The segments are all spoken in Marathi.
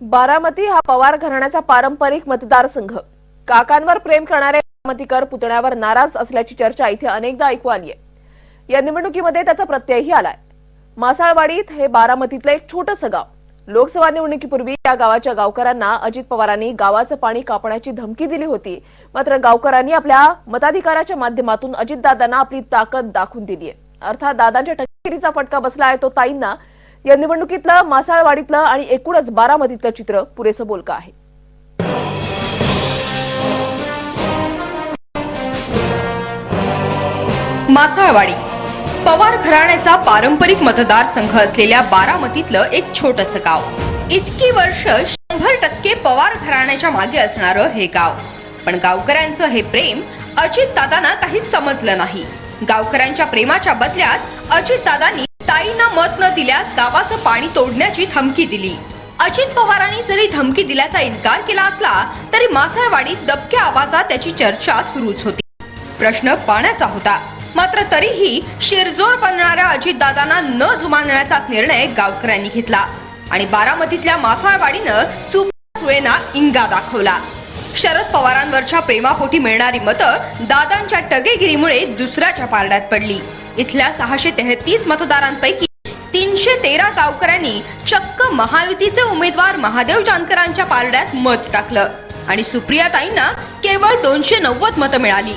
बारामती हा पवार घराण्याचा पारंपरिक मतदारसंघ. काकांवर प्रेम करणारे बारामतीकर पुतण्यावर नाराज असल्याची चर्चा इथे अनेकदा ऐकू आली आहे या निवडणुकीमध्ये त्याचा प्रत्ययही आलाय. मासाळवाडीत हे बारामतीतलं एक छोटंसं गाव. लोकसभा निवडणुकीपूर्वी या गावाच्या गावकऱ्यांना अजित पवारांनी गावाचं पाणी कापण्याची धमकी दिली होती. मात्र गावकऱ्यांनी आपल्या मताधिकाराच्या माध्यमातून अजितदादांना आपली ताकद दाखवून दिली आहे अर्थात दादांच्या टक्केरीचा फटका बसला आहे तो ताईंना या निवडणुकीतलं मासाळवाडीतलं आणि एकूणच बारामतीतलं चित्र पुरेसं बोलकं आहे. मासाळवाडी. पवार घराण्याचा पारंपरिक मतदारसंघ असलेल्या बारामतीतलं एक छोटस गाव. इतकी वर्ष शंभर टक्के पवार घराण्याच्या मागे असणारं हे गाव. पण गावकऱ्यांचं हे प्रेम अजितदादांना काही समजलं नाही. गावकऱ्यांच्या प्रेमाच्या बदल्यात अजितदादांनी ताईंना मत न दिल्यास गावाचं पाणी तोडण्याची धमकी दिली. अजित पवारांनी जरी धमकी दिल्याचा इन्कार केला असला तरी मासळवाडीत दबक्या आवाजात त्याची चर्चा सुरूच होती. प्रश्न पाण्याचा होता. मात्र तरीही शिरजोर बनणाऱ्या अजितदादांना न जुमानण्याचाच निर्णय गावकऱ्यांनी घेतला. आणि बारामतीतल्या मासाळवाडीनं सुळेना इंगा दाखवला. शरद पवारांवरच्या प्रेमापोटी मिळणारी मतं दादांच्या टगेगिरीमुळे दुसऱ्याच्या पारड्यात पडली. इथल्या सहाशे तेहतीस मतदारांपैकी तीनशे तेरा गावकऱ्यांनी चक्क महायुतीचे उमेदवार महादेव जानकरांच्या पारड्यात मत टाकलं. आणि सुप्रियाताईंना केवळ दोनशे नव्वद मतं मिळाली.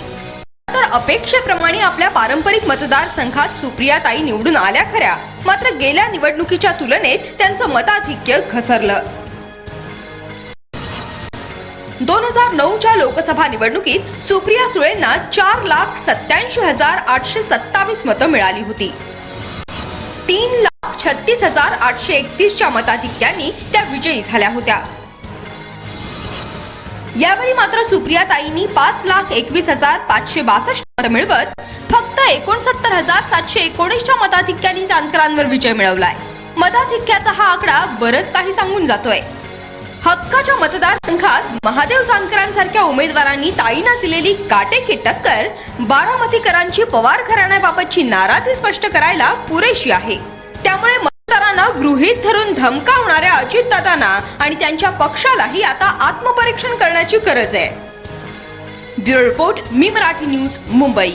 तर अपेक्षेप्रमाणे आपल्या पारंपरिक मतदारसंघात सुप्रियाताई निवडून आल्या खऱ्या. मात्र गेल्या निवडणुकीच्या तुलनेत त्यांचं मताधिक्य घसरलं. दोन हजार नऊच्या लोकसभा निवडणुकीत सुप्रिया सुळेंना चार लाख सत्याऐंशी हजार आठशे सत्तावीस मतं मिळाली होती. तीन लाख छत्तीस हजार आठशे एकतीसच्या मताधिक्यांनी त्या विजयी झाल्या होत्या. यावेळी मात्र सुप्रियाताईंनी पाच लाख एकवीस हजार पाचशे बासष्ट मतं मिळवत फक्त एकोणसत्तर हजार सातशे एकोणीसच्या मताधिक्यांनी जानकरांवर विजय मिळवलाय. मताधिक्याचा हा आकडा बरंच काही सांगून जातोय. हक्काच्या मतदारसंघात महादेव जानकरांसारख्या उमेदवारांनी ताईंना दिलेली काटेकी टक्कर बारामतीकरांची पवार घराण्याबाबतची नाराजी स्पष्ट करायला पुरेशी आहे. त्यामुळे मतदारांना गृहीत धरून धमकावणाऱ्या अजितदादांना आणि त्यांच्या पक्षालाही आता आत्मपरीक्षण करण्याची गरज आहे. ब्युरो रिपोर्ट मी मराठी न्यूज मुंबई.